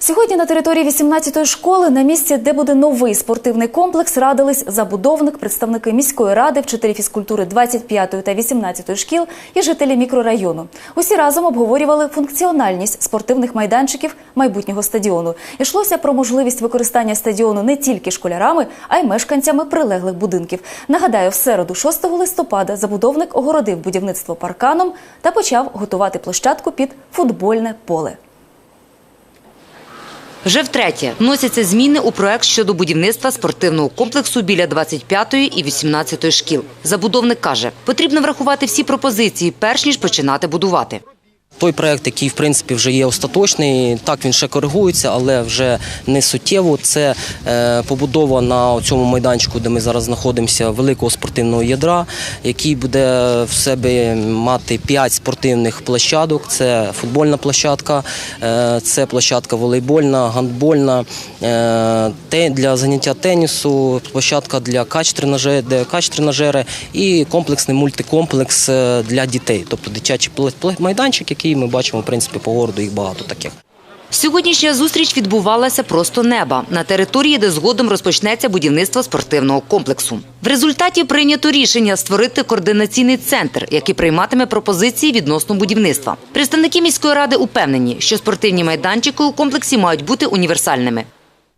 Сьогодні на території 18-ї школи, на місці, де буде новий спортивний комплекс, радились забудовник, представники міської ради, вчителі фізкультури 25-ї та 18-ї шкіл і жителі мікрорайону. Усі разом обговорювали функціональність спортивних майданчиків майбутнього стадіону. Йшлося про можливість використання стадіону не тільки школярами, а й мешканцями прилеглих будинків. Нагадаю, в середу, 6 листопада, забудовник огородив будівництво парканом та почав готувати площадку під футбольне поле. Вже втретє вносяться зміни у проект щодо будівництва спортивного комплексу біля 25-ї і 18-ї шкіл. Забудовник каже, потрібно врахувати всі пропозиції, перш ніж починати будувати. Той проект, який в принципі вже є остаточний, так він ще коригується, але вже не суттєво. Це е, побудова на цьому майданчику, де ми зараз знаходимося, великого спортивного ядра, який буде в себе мати 5 спортивних площадок. Це футбольна площадка, е, це площадка волейбольна, гандбольна, е, для заняття тенісу, площадка для кач-тренажери, і комплексний мультикомплекс для дітей, тобто дитячий майданчик, який ми бачимо в принципі по городу, їх багато таких. Сьогоднішня зустріч відбувалася просто неба на території, де згодом розпочнеться будівництво спортивного комплексу. В результаті прийнято рішення створити координаційний центр, який прийматиме пропозиції відносно будівництва. Представники міської ради упевнені, що спортивні майданчики у комплексі мають бути універсальними.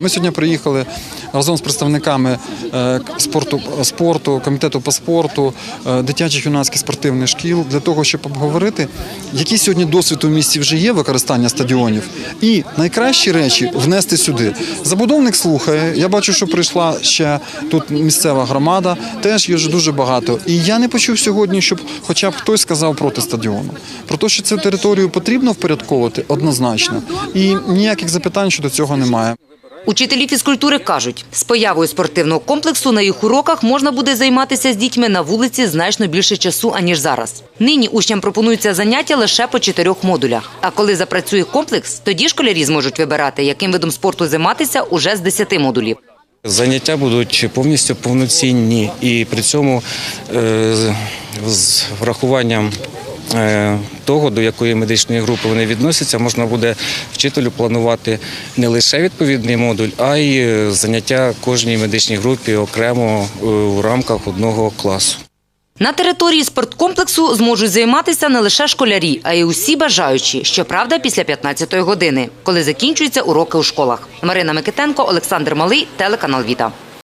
Ми сьогодні приїхали разом з представниками е, спорту, спорту, комітету по спорту, е, дитячих юнацьких спортивних шкіл для того, щоб обговорити, який сьогодні досвід у місті вже є використання стадіонів, і найкращі речі внести сюди. Забудовник слухає. Я бачу, що прийшла ще тут місцева громада. Теж є дуже багато. І я не почув сьогодні, щоб хоча б хтось сказав проти стадіону. Про те, що цю територію потрібно впорядковувати, однозначно. І ніяких запитань щодо цього немає. Учителі фізкультури кажуть, з появою спортивного комплексу на їх уроках можна буде займатися з дітьми на вулиці значно більше часу, аніж зараз. Нині учням пропонуються заняття лише по чотирьох модулях. А коли запрацює комплекс, тоді школярі зможуть вибирати, яким видом спорту займатися уже з 10 модулів. Заняття будуть повністю повноцінні і при цьому е, з врахуванням е, того, до якої медичної групи вони відносяться, можна буде вчителю планувати не лише відповідний модуль, а й е, заняття кожній медичній групі окремо е, у рамках одного класу. На території спорткомплексу зможуть займатися не лише школярі, а й усі бажаючі. Щоправда, після 15-ї години, коли закінчуються уроки у школах. Марина Микитенко, Олександр Малий, телеканал Віта.